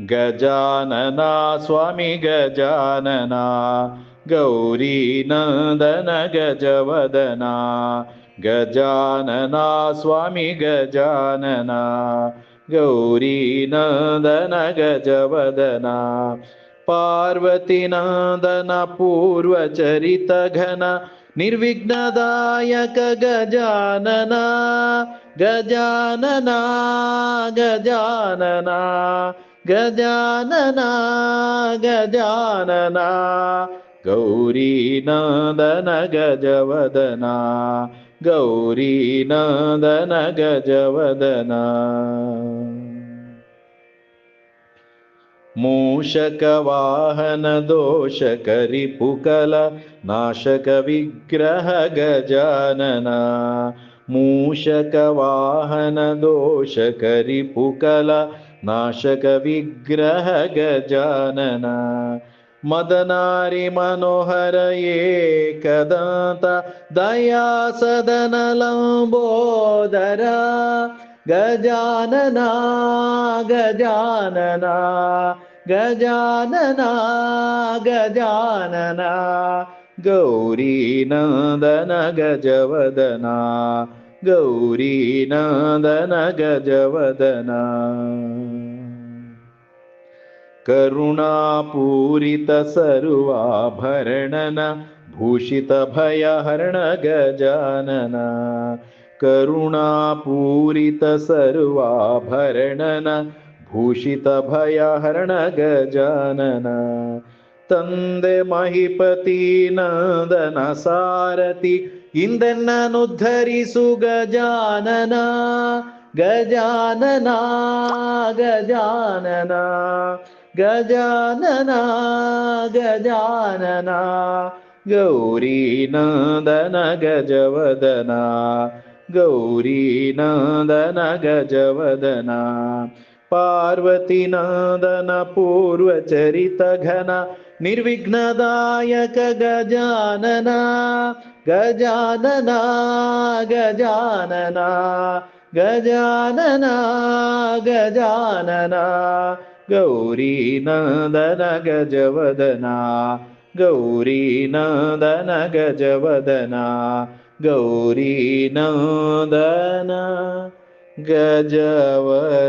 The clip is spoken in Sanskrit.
गजानना स्वामी गजानना गौरीनन्दन गजवदना, गजानना स्वामी गजानना गौरीनन्दन गजवदना, पार्वती नंदन पार्वतीनन्दन पूर्वचरितघन निर्विघ्नदायक गजानना गजानना गजानना। गजानना गजानना गौरीनन्दन गजवदना गौरीनन्दन गजवदना। मूषकवाहनदोषकरिपुकल नाशकविग्रह गजानना। मूषकवाहनदोषकरिपुकल नाशकविग्रह गजानन मदनारि मनोहर एकदन्त दया सदनलम्बोदर गजानना गजानना गजानना गजानना गौरीनन्दन गजवदना गौरीनन्दन गजवदना करुणापूरित सर्वाभरणन भूषितभयहरण गजानन करुणापूरित सर्वाभरणन भूषितभयहरण गजानन तन्े महिपती नदन सारि ಗಜಾನನ गजानना गजानना गजानना गजानना गजानना ಗಜವದನ गजवदना गौरीनादन गजवदना पार्वतीनादन पूर्वचरितघन निर्विघ्नदायक गजानना गजानना गजानना गजानना गजानना गौरीनन्दन गजवदना गौरीनन्दन गजवदना गौरीनन्दन गजवदना